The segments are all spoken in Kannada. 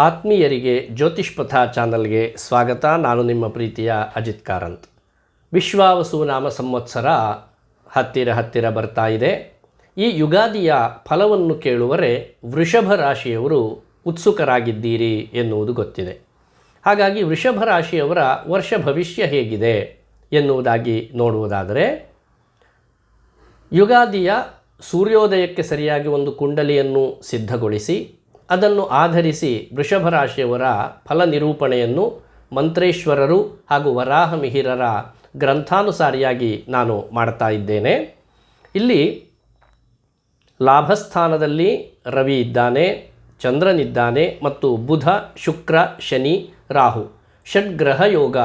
ಆತ್ಮೀಯರಿಗೆ ಜ್ಯೋತಿಷ್ಪಥ ಚಾನಲ್ಗೆ ಸ್ವಾಗತ. ನಾನು ನಿಮ್ಮ ಪ್ರೀತಿಯ ಅಜಿತ್ ಕಾರಂತ್. ವಿಶ್ವಾವಸು ನಾಮ ಸಂವತ್ಸರ ಹತ್ತಿರ ಹತ್ತಿರ ಬರ್ತಾ ಇದೆ. ಈ ಯುಗಾದಿಯ ಫಲವನ್ನು ಕೇಳುವರೆ ವೃಷಭ ರಾಶಿಯವರು ಉತ್ಸುಕರಾಗಿದ್ದೀರಿ ಎನ್ನುವುದು ಗೊತ್ತಿದೆ. ಹಾಗಾಗಿ ವೃಷಭ ರಾಶಿಯವರ ವರ್ಷ ಭವಿಷ್ಯ ಹೇಗಿದೆ ಎನ್ನುವುದಾಗಿ ನೋಡುವುದಾದರೆ, ಯುಗಾದಿಯ ಸೂರ್ಯೋದಯಕ್ಕೆ ಸರಿಯಾಗಿ ಒಂದು ಕುಂಡಲಿಯನ್ನು ಸಿದ್ಧಗೊಳಿಸಿ ಅದನ್ನು ಆಧರಿಸಿ ವೃಷಭ ರಾಶಿಯವರ ಫಲ ನಿರೂಪಣೆಯನ್ನು ಮಂತ್ರೇಶ್ವರರು ಹಾಗೂ ವರಾಹ ಮಿಹಿರರ ಗ್ರಂಥಾನುಸಾರಿಯಾಗಿ ನಾನು ಮಾಡ್ತಾ ಇದ್ದೇನೆ. ಇಲ್ಲಿ ಲಾಭಸ್ಥಾನದಲ್ಲಿ ರವಿ ಇದ್ದಾನೆ, ಚಂದ್ರನಿದ್ದಾನೆ ಮತ್ತು ಬುಧ, ಶುಕ್ರ, ಶನಿ, ರಾಹು. ಷಡ್ಗ್ರಹ ಯೋಗ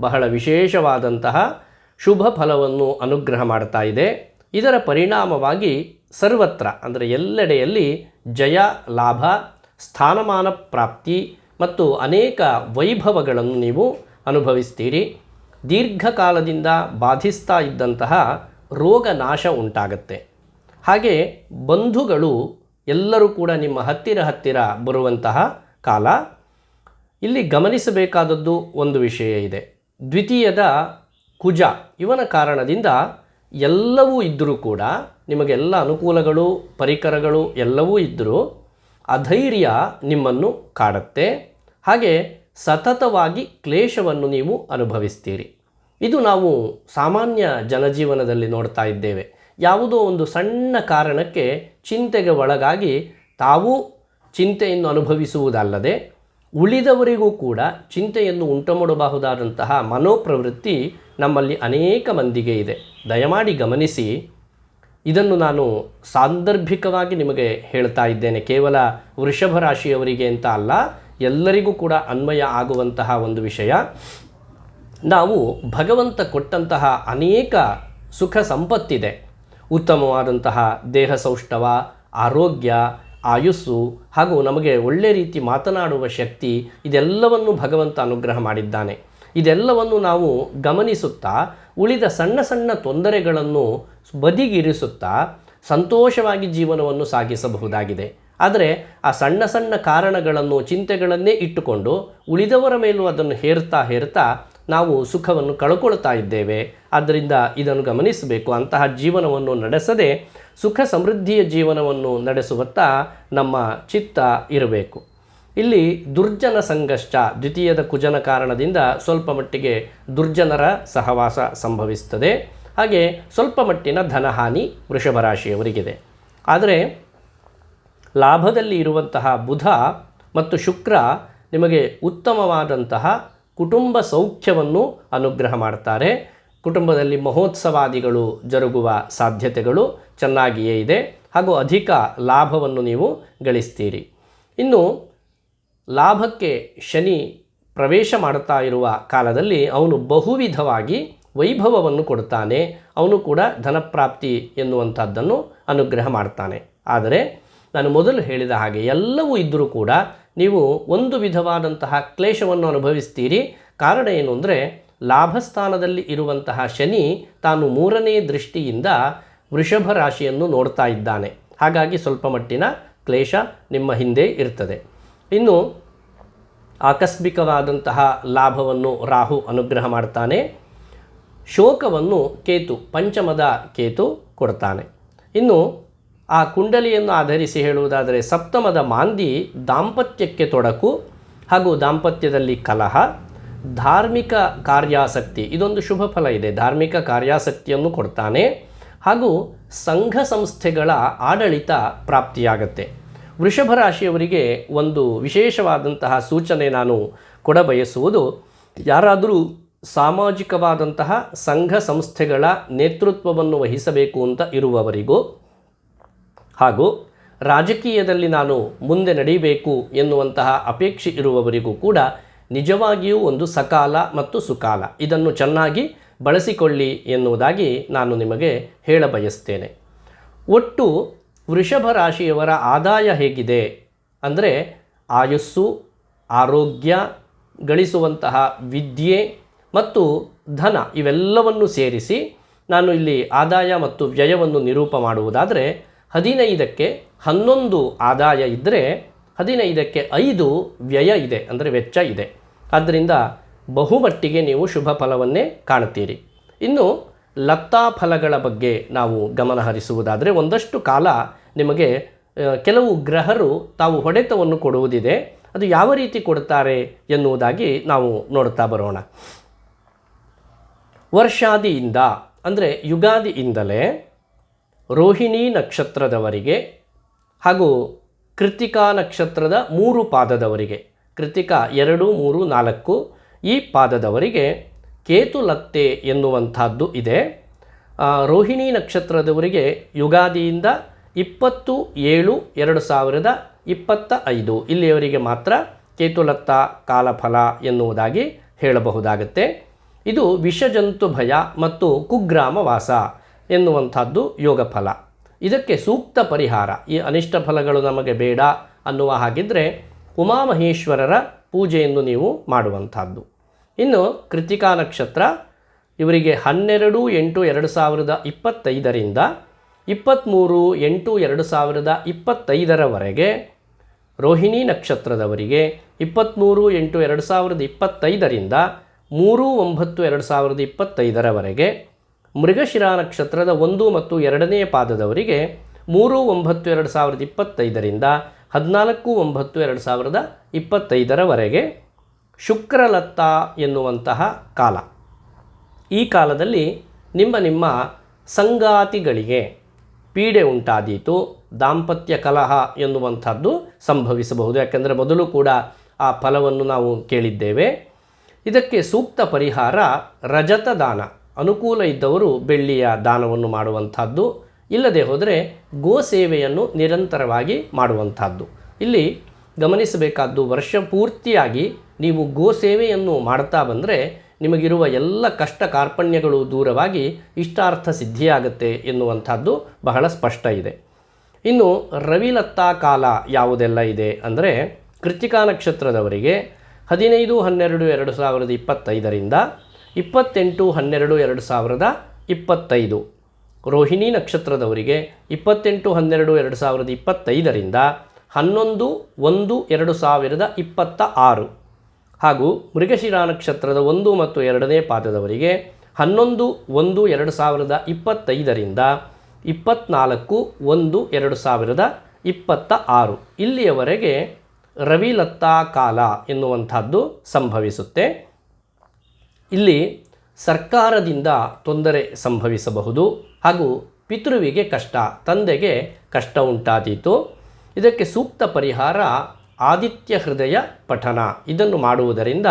ಬಹಳ ವಿಶೇಷವಾದಂತಹ ಶುಭ ಫಲವನ್ನು ಅನುಗ್ರಹ ಮಾಡ್ತಾ ಇದೆ. ಇದರ ಪರಿಣಾಮವಾಗಿ ಸರ್ವತ್ರ, ಅಂದರೆ ಎಲ್ಲೆಡೆಯಲ್ಲಿ ಜಯ, ಲಾಭ, ಸ್ಥಾನಮಾನ ಪ್ರಾಪ್ತಿ ಮತ್ತು ಅನೇಕ ವೈಭವಗಳನ್ನು ನೀವು ಅನುಭವಿಸ್ತೀರಿ. ದೀರ್ಘಕಾಲದಿಂದ ಬಾಧಿಸ್ತಾ ಇದ್ದಂತಹ ರೋಗ ನಾಶ ಉಂಟಾಗತ್ತೆ. ಹಾಗೆ ಬಂಧುಗಳು ಎಲ್ಲರೂ ಕೂಡ ನಿಮ್ಮ ಹತ್ತಿರ ಹತ್ತಿರ ಬರುವಂತಹ ಕಾಲ. ಇಲ್ಲಿ ಗಮನಿಸಬೇಕಾದದ್ದು ಒಂದು ವಿಷಯ ಇದೆ. ದ್ವಿತೀಯದ ಕುಜ, ಇವನ ಕಾರಣದಿಂದ ಎಲ್ಲವೂ ಇದ್ದರೂ ಕೂಡ ನಿಮಗೆಲ್ಲ ಅನುಕೂಲಗಳು, ಪರಿಕರಗಳು ಎಲ್ಲವೂ ಇದ್ದರೂ ಅಧೈರ್ಯ ನಿಮ್ಮನ್ನು ಕಾಡುತ್ತೆ. ಹಾಗೆ ಸತತವಾಗಿ ಕ್ಲೇಶವನ್ನು ನೀವು ಅನುಭವಿಸ್ತೀರಿ. ಇದು ನಾವು ಸಾಮಾನ್ಯ ಜನಜೀವನದಲ್ಲಿ ನೋಡ್ತಾ ಇದ್ದೇವೆ. ಯಾವುದೋ ಒಂದು ಸಣ್ಣ ಕಾರಣಕ್ಕೆ ಚಿಂತೆಗೆ ಒಳಗಾಗಿ ತಾವು ಚಿಂತೆಯನ್ನು ಅನುಭವಿಸುವುದಲ್ಲದೆ, ಉಳಿದವರಿಗೂ ಕೂಡ ಚಿಂತೆಯನ್ನು ಉಂಟುಮಾಡಬಹುದಾದಂತಹ ಮನೋಪ್ರವೃತ್ತಿ ನಮ್ಮಲ್ಲಿ ಅನೇಕ ಮಂದಿಗೆ ಇದೆ. ದಯಮಾಡಿ ಗಮನಿಸಿ ಇದನ್ನು ನಾನು ಸಾಂದರ್ಭಿಕವಾಗಿ ನಿಮಗೆ ಹೇಳ್ತಾ ಇದ್ದೇನೆ. ಕೇವಲ ವೃಷಭ ರಾಶಿಯವರಿಗೆ ಅಂತ ಅಲ್ಲ, ಎಲ್ಲರಿಗೂ ಕೂಡ ಅನ್ವಯ ಆಗುವಂತಹ ಒಂದು ವಿಷಯ. ನಾವು ಭಗವಂತ ಕೊಟ್ಟಂತಹ ಅನೇಕ ಸುಖ ಸಂಪತ್ತಿದೆ. ಉತ್ತಮವಾದಂತಹ ದೇಹ ಸೌಷ್ಠವ, ಆರೋಗ್ಯ, ಆಯುಸ್ಸು, ಹಾಗೂ ನಮಗೆ ಒಳ್ಳೆ ರೀತಿ ಮಾತನಾಡುವ ಶಕ್ತಿ, ಇದೆಲ್ಲವನ್ನು ಭಗವಂತ ಅನುಗ್ರಹ ಮಾಡಿದ್ದಾನೆ. ಇದೆಲ್ಲವನ್ನು ನಾವು ಗಮನಿಸುತ್ತಾ ಉಳಿದ ಸಣ್ಣ ಸಣ್ಣ ತೊಂದರೆಗಳನ್ನು ಬದಿಗಿರಿಸುತ್ತಾ ಸಂತೋಷವಾಗಿ ಜೀವನವನ್ನು ಸಾಗಿಸಬಹುದಾಗಿದೆ. ಆದರೆ ಆ ಸಣ್ಣ ಸಣ್ಣ ಕಾರಣಗಳನ್ನು, ಚಿಂತೆಗಳನ್ನೇ ಇಟ್ಟುಕೊಂಡು ಉಳಿದವರ ಮೇಲೂ ಅದನ್ನು ಹೇರ್ತಾ ಹೇರ್ತಾ ನಾವು ಸುಖವನ್ನು ಕಳ್ಕೊಳ್ತಾ ಇದ್ದೇವೆ. ಆದ್ದರಿಂದ ಇದನ್ನು ಗಮನಿಸಬೇಕು. ಅಂತಹ ಜೀವನವನ್ನು ನಡೆಸದೆ ಸುಖ ಸಮೃದ್ಧಿಯ ಜೀವನವನ್ನು ನಡೆಸುವತ್ತ ನಮ್ಮ ಚಿತ್ತ ಇರಬೇಕು. ಇಲ್ಲಿ ದುರ್ಜನ ಸಂಘಶ್ಚ, ದ್ವಿತೀಯದ ಕುಜನ ಕಾರಣದಿಂದ ಸ್ವಲ್ಪ ಮಟ್ಟಿಗೆ ದುರ್ಜನರ ಸಹವಾಸ ಸಂಭವಿಸ್ತದೆ ಹಾಗೆ ಸ್ವಲ್ಪ ಮಟ್ಟಿನ ಧನಹಾನಿ ವೃಷಭ ರಾಶಿಯವರಿಗಿದೆ. ಆದರೆ ಲಾಭದಲ್ಲಿ ಇರುವಂತಹ ಬುಧ ಮತ್ತು ಶುಕ್ರ ನಿಮಗೆ ಉತ್ತಮವಾದಂತಹ ಕುಟುಂಬ ಸೌಖ್ಯವನ್ನು ಅನುಗ್ರಹ ಮಾಡ್ತಾರೆ. ಕುಟುಂಬದಲ್ಲಿ ಮಹೋತ್ಸವಾದಿಗಳು ಜರುಗುವ ಸಾಧ್ಯತೆಗಳು ಚೆನ್ನಾಗಿಯೇ ಇದೆ. ಹಾಗೂ ಅಧಿಕ ಲಾಭವನ್ನು ನೀವು ಗಳಿಸ್ತೀರಿ. ಇನ್ನು ಲಾಭಕ್ಕೆ ಶನಿ ಪ್ರವೇಶ ಮಾಡುತ್ತಾ ಇರುವ ಕಾಲದಲ್ಲಿ ಅವನು ಬಹುವಿಧವಾಗಿ ವೈಭವವನ್ನು ಕೊಡ್ತಾನೆ ಅವನು ಕೂಡ ಧನಪ್ರಾಪ್ತಿ ಎನ್ನುವಂಥದ್ದನ್ನು ಅನುಗ್ರಹ ಮಾಡ್ತಾನೆ. ಆದರೆ ನಾನು ಮೊದಲು ಹೇಳಿದ ಹಾಗೆ ಎಲ್ಲವೂ ಇದ್ದರೂ ಕೂಡ ನೀವು ಒಂದು ವಿಧವಾದಂತಹ ಕ್ಲೇಶವನ್ನು ಅನುಭವಿಸ್ತೀರಿ. ಕಾರಣ ಏನು ಅಂದರೆ ಲಾಭಸ್ಥಾನದಲ್ಲಿ ಇರುವಂತಹ ಶನಿ ತಾನು ಮೂರನೇ ದೃಷ್ಟಿಯಿಂದ ವೃಷಭ ರಾಶಿಯನ್ನು ನೋಡ್ತಾ ಇದ್ದಾನೆ. ಹಾಗಾಗಿ ಸ್ವಲ್ಪ ಮಟ್ಟಿನ ಕ್ಲೇಶ ನಿಮ್ಮ ಹಿಂದೆ ಇರ್ತದೆ. ಇನ್ನು ಆಕಸ್ಮಿಕವಾದಂತಹ ಲಾಭವನ್ನು ರಾಹು ಅನುಗ್ರಹ ಮಾಡ್ತಾನೆ. ಶೋಕವನ್ನು ಕೇತು, ಪಂಚಮದ ಕೇತು ಕೊಡ್ತಾನೆ. ಇನ್ನು ಆ ಕುಂಡಲಿಯನ್ನು ಆಧರಿಸಿ ಹೇಳುವುದಾದರೆ ಸಪ್ತಮದ ಮಾಂದಿ ದಾಂಪತ್ಯಕ್ಕೆ ತೊಡಕು ಹಾಗೂ ದಾಂಪತ್ಯದಲ್ಲಿ ಕಲಹ, ಧಾರ್ಮಿಕ ಕಾರ್ಯಾಸಕ್ತಿ, ಇದೊಂದು ಶುಭ ಫಲ ಇದೆ. ಧಾರ್ಮಿಕ ಕಾರ್ಯಾಸಕ್ತಿಯನ್ನು ಕೊಡ್ತಾನೆ ಹಾಗೂ ಸಂಘ ಸಂಸ್ಥೆಗಳ ಆಡಳಿತ ಪ್ರಾಪ್ತಿಯಾಗತ್ತೆ. ವೃಷಭ ರಾಶಿಯವರಿಗೆ ಒಂದು ವಿಶೇಷವಾದಂತಹ ಸೂಚನೆ ನಾನು ಕೊಡಬಯಸುವುದು. ಯಾರಾದರೂ ಸಾಮಾಜಿಕವಾದಂತಹ ಸಂಘ ಸಂಸ್ಥೆಗಳ ನೇತೃತ್ವವನ್ನು ವಹಿಸಬೇಕು ಅಂತ ಇರುವವರಿಗೂ ಹಾಗೂ ರಾಜಕೀಯದಲ್ಲಿ ನಾನು ಮುಂದೆ ನಡೀಬೇಕು ಎನ್ನುವಂತಹ ಅಪೇಕ್ಷೆ ಇರುವವರಿಗೂ ಕೂಡ ನಿಜವಾಗಿಯೂ ಒಂದು ಸಕಾಲ ಮತ್ತು ಸುಕಾಲ. ಇದನ್ನು ಚೆನ್ನಾಗಿ ಬಳಸಿಕೊಳ್ಳಿ ಎನ್ನುವುದಾಗಿ ನಾನು ನಿಮಗೆ ಹೇಳಬಯಸ್ತೇನೆ. ಒಟ್ಟು ವೃಷಭ ರಾಶಿಯವರ ಆದಾಯ ಹೇಗಿದೆ ಅಂದರೆ ಆಯುಸ್ಸು, ಆರೋಗ್ಯ, ಗಳಿಸುವಂತಹ ವಿದ್ಯೆ ಮತ್ತು ಧನ ಇವೆಲ್ಲವನ್ನು ಸೇರಿಸಿ ನಾನು ಇಲ್ಲಿ ಆದಾಯ ಮತ್ತು ವ್ಯಯವನ್ನು ನಿರೂಪ ಮಾಡುವುದಾದರೆ ಹದಿನೈದಕ್ಕೆ ಹನ್ನೊಂದು ಆದಾಯ ಇದ್ದರೆ ಹದಿನೈದಕ್ಕೆ ಐದು ವ್ಯಯ ಇದೆ, ಅಂದರೆ ವೆಚ್ಚ ಇದೆ. ಆದ್ದರಿಂದ ಬಹುಮಟ್ಟಿಗೆ ನೀವು ಶುಭ ಫಲವನ್ನೇ ಕಾಣುತ್ತೀರಿ. ಇನ್ನು ಲತಾ ಫಲಗಳ ಬಗ್ಗೆ ನಾವು ಗಮನ ಹರಿಸುವುದಾದರೆ ಒಂದಷ್ಟು ಕಾಲ ನಿಮಗೆ ಕೆಲವು ಗ್ರಹರು ತಾವು ಹೊಡೆತವನ್ನು ಕೊಡುವುದಿದೆ. ಅದು ಯಾವ ರೀತಿ ಕೊಡುತ್ತಾರೆ ಎನ್ನುವುದಾಗಿ ನಾವು ನೋಡ್ತಾ ಬರೋಣ. ವರ್ಷಾದಿಯಿಂದ, ಅಂದರೆ ಯುಗಾದಿಯಿಂದಲೇ ರೋಹಿಣಿ ನಕ್ಷತ್ರದವರಿಗೆ ಹಾಗೂ ಕೃತಿಕಾ ನಕ್ಷತ್ರದ ಮೂರು ಪಾದದವರಿಗೆ, ಕೃತಿಕಾ ಎರಡು, ಮೂರು, ನಾಲ್ಕು ಈ ಪಾದದವರಿಗೆ ಕೇತುಲತ್ತೆ ಎನ್ನುವಂಥದ್ದು ಇದೆ. ರೋಹಿಣಿ ನಕ್ಷತ್ರದವರಿಗೆ ಯುಗಾದಿಯಿಂದ ಇಪ್ಪತ್ತು ಏಳು ಎರಡು ಸಾವಿರದ ಇಪ್ಪತ್ತ ಐದು. ಇಲ್ಲಿಯವರಿಗೆ ಮಾತ್ರ ಕೇತುಲತ್ತ ಕಾಲಫಲ ಎನ್ನುವುದಾಗಿ ಹೇಳಬಹುದಾಗುತ್ತೆ. ಇದು ವಿಷಜಂತು ಭಯ ಮತ್ತು ಕುಗ್ರಾಮ ವಾಸ ಎನ್ನುವಂಥದ್ದು ಯೋಗ ಫಲ ಇದಕ್ಕೆ ಸೂಕ್ತ ಪರಿಹಾರ. ಈ ಅನಿಷ್ಟ ಫಲಗಳು ನಮಗೆ ಬೇಡ ಅನ್ನುವ ಹಾಗಿದ್ದರೆ ಉಮಾಮಹೇಶ್ವರರ ಪೂಜೆಯನ್ನು ನೀವು ಮಾಡುವಂಥದ್ದು. ಇನ್ನು ಕೃತಿಕಾ ನಕ್ಷತ್ರ, ಇವರಿಗೆ ಹನ್ನೆರಡು ಎಂಟು ಎರಡು ಸಾವಿರದ ಇಪ್ಪತ್ತೈದರಿಂದ ಇಪ್ಪತ್ತ್ಮೂರು ಎಂಟು ಎರಡು ಸಾವಿರದ ಇಪ್ಪತ್ತೈದರವರೆಗೆ, ರೋಹಿಣಿ ನಕ್ಷತ್ರದವರಿಗೆ ಇಪ್ಪತ್ತ್ಮೂರು ಎಂಟು ಎರಡು ಸಾವಿರದ ಇಪ್ಪತ್ತೈದರಿಂದ ಮೂರು ಒಂಬತ್ತು ಎರಡು ಸಾವಿರದ ಇಪ್ಪತ್ತೈದರವರೆಗೆ, ಮೃಗಶಿರಾ ನಕ್ಷತ್ರದ ಒಂದು ಮತ್ತು ಎರಡನೇ ಪಾದದವರಿಗೆ ಮೂರು ಒಂಬತ್ತು ಎರಡು ಸಾವಿರದ ಇಪ್ಪತ್ತೈದರಿಂದ ಹದಿನಾಲ್ಕು ಒಂಬತ್ತು ಎರಡು ಸಾವಿರದ ಇಪ್ಪತ್ತೈದರವರೆಗೆ ಶುಕ್ರಲತ್ತ ಎನ್ನುವಂತಹ ಕಾಲ. ಈ ಕಾಲದಲ್ಲಿ ನಿಮ್ಮ ನಿಮ್ಮ ಸಂಗಾತಿಗಳಿಗೆ ಪೀಡೆ ಉಂಟಾದೀತು, ದಾಂಪತ್ಯ ಕಲಹ ಎನ್ನುವಂಥದ್ದು ಸಂಭವಿಸಬಹುದು. ಯಾಕೆಂದರೆ ಮೊದಲು ಕೂಡ ಆ ಫಲವನ್ನು ನಾವು ಕೇಳಿದ್ದೇವೆ. ಇದಕ್ಕೆ ಸೂಕ್ತ ಪರಿಹಾರ ರಜತ ದಾನ. ಅನುಕೂಲ ಇದ್ದವರು ಬೆಳ್ಳಿಯ ದಾನವನ್ನು ಮಾಡುವಂಥದ್ದು, ಇಲ್ಲದೆ ಹೋದರೆ ಗೋ ಸೇವೆಯನ್ನು ನಿರಂತರವಾಗಿ ಮಾಡುವಂಥದ್ದು. ಇಲ್ಲಿ ಗಮನಿಸಬೇಕಾದ್ದು ವರ್ಷ ಪೂರ್ತಿಯಾಗಿ ನೀವು ಗೋ ಸೇವೆಯನ್ನು ಮಾಡ್ತಾ ಬಂದರೆ ನಿಮಗಿರುವ ಎಲ್ಲ ಕಷ್ಟ ಕಾರ್ಪಣ್ಯಗಳು ದೂರವಾಗಿ ಇಷ್ಟಾರ್ಥ ಸಿದ್ಧಿಯಾಗುತ್ತೆ ಎನ್ನುವಂಥದ್ದು ಬಹಳ ಸ್ಪಷ್ಟ ಇದೆ. ಇನ್ನು ರವಿಲತ್ತಾ ಕಾಲ ಯಾವುದೆಲ್ಲ ಇದೆ ಅಂದರೆ ಕೃತಿಕಾ ನಕ್ಷತ್ರದವರಿಗೆ ಹದಿನೈದು, ಹನ್ನೆರಡು, ಎರಡು ಸಾವಿರದ ಇಪ್ಪತ್ತೈದರಿಂದ ಇಪ್ಪತ್ತೆಂಟು, ಹನ್ನೆರಡು, ಎರಡು ಸಾವಿರದ ಇಪ್ಪತ್ತೈದು. ರೋಹಿಣಿ ನಕ್ಷತ್ರದವರಿಗೆ ಇಪ್ಪತ್ತೆಂಟು, ಹನ್ನೆರಡು, ಎರಡು ಸಾವಿರದ ಇಪ್ಪತ್ತೈದರಿಂದ ಹನ್ನೊಂದು, ಒಂದು, ಎರಡು ಸಾವಿರದ ಇಪ್ಪತ್ತ ಆರು. ಹಾಗೂ ಮೃಗಶಿರಾ ನಕ್ಷತ್ರದ ಒಂದು ಮತ್ತು ಎರಡನೇ ಪಾದದವರಿಗೆ ಹನ್ನೊಂದು, ಒಂದು, ಎರಡು ಸಾವಿರದ ಇಪ್ಪತ್ತೈದರಿಂದ ಇಪ್ಪತ್ನಾಲ್ಕು, ಒಂದು, ಎರಡು ಸಾವಿರದ ಇಪ್ಪತ್ತ ಆರು. ಇಲ್ಲಿಯವರೆಗೆ ರವಿಲತ್ತಾ ಕಾಲ ಎನ್ನುವಂಥದ್ದು ಸಂಭವಿಸುತ್ತೆ. ಇಲ್ಲಿ ಸರ್ಕಾರದಿಂದ ತೊಂದರೆ ಸಂಭವಿಸಬಹುದು ಹಾಗೂ ಪಿತೃವಿಗೆ ಕಷ್ಟ, ತಂದೆಗೆ ಕಷ್ಟ ಉಂಟಾದೀತು. ಇದಕ್ಕೆ ಸೂಕ್ತ ಪರಿಹಾರ ಆದಿತ್ಯ ಹೃದಯ ಪಠನ. ಇದನ್ನು ಮಾಡುವುದರಿಂದ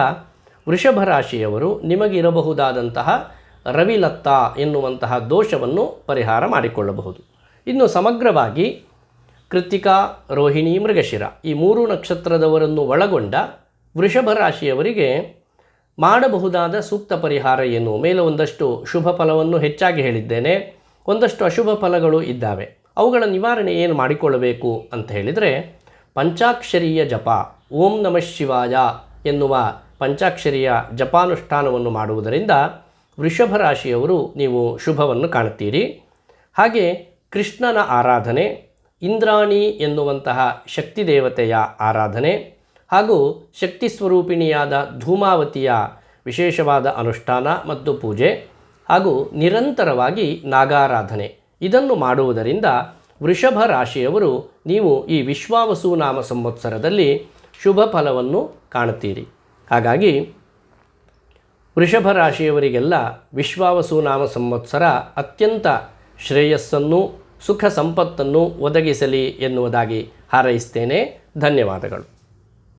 ವೃಷಭ ರಾಶಿಯವರು ನಿಮಗಿರಬಹುದಾದಂತಹ ರವಿಲತ್ತ ಎನ್ನುವಂತಹ ದೋಷವನ್ನು ಪರಿಹಾರ ಮಾಡಿಕೊಳ್ಳಬಹುದು. ಇನ್ನು ಸಮಗ್ರವಾಗಿ ಕೃತಿಕಾ ರೋಹಿಣಿ, ಮೃಗಶಿರ ಈ ಮೂರು ನಕ್ಷತ್ರದವರನ್ನು ಒಳಗೊಂಡ ವೃಷಭ ರಾಶಿಯವರಿಗೆ ಮಾಡಬಹುದಾದ ಸೂಕ್ತ ಪರಿಹಾರ ಏನು? ಮೇಲೆ ಒಂದಷ್ಟು ಶುಭ ಫಲವನ್ನು ಹೆಚ್ಚಾಗಿ ಹೇಳಿದ್ದೇನೆ. ಒಂದಷ್ಟು ಅಶುಭ ಫಲಗಳು ಇದ್ದಾವೆ. ಅವುಗಳ ನಿವಾರಣೆ ಏನು ಮಾಡಿಕೊಳ್ಳಬೇಕು ಅಂತ ಹೇಳಿದರೆ ಪಂಚಾಕ್ಷರೀಯ ಜಪ, ಓಂ ನಮಃ ಶಿವಾಯ ಎನ್ನುವ ಪಂಚಾಕ್ಷರಿಯ ಜಪಾನುಷ್ಠಾನವನ್ನು ಮಾಡುವುದರಿಂದ ವೃಷಭ ರಾಶಿಯವರು ನೀವು ಶುಭವನ್ನು ಕಾಣುತ್ತೀರಿ. ಹಾಗೆ ಕೃಷ್ಣನ ಆರಾಧನೆ, ಇಂದ್ರಾಣಿ ಎನ್ನುವಂತಹ ಶಕ್ತಿ ದೇವತೆಯ ಆರಾಧನೆ ಹಾಗೂ ಶಕ್ತಿ ಸ್ವರೂಪಿಣಿಯಾದ ಧೂಮಾವತಿಯ ವಿಶೇಷವಾದ ಅನುಷ್ಠಾನ ಮತ್ತು ಪೂಜೆ ಹಾಗೂ ನಿರಂತರವಾಗಿ ನಾಗಾರಾಧನೆ ಇದನ್ನು ಮಾಡುವುದರಿಂದ ವೃಷಭ ರಾಶಿಯವರು ನೀವು ಈ ವಿಶ್ವಾವಸು ನಾಮ ಸಂವತ್ಸರದಲ್ಲಿ ಶುಭ ಫಲವನ್ನು ಕಾಣುತ್ತೀರಿ. ಹಾಗಾಗಿ ವೃಷಭ ರಾಶಿಯವರಿಗೆಲ್ಲ ವಿಶ್ವಾವಸು ನಾಮ ಸಂವತ್ಸರ ಅತ್ಯಂತ ಶ್ರೇಯಸ್ಸನ್ನು, ಸುಖ ಸಂಪತ್ತನ್ನು ಒದಗಿಸಲಿ ಎನ್ನುವುದಾಗಿ ಹಾರೈಸ್ತೇನೆ. ಧನ್ಯವಾದಗಳು.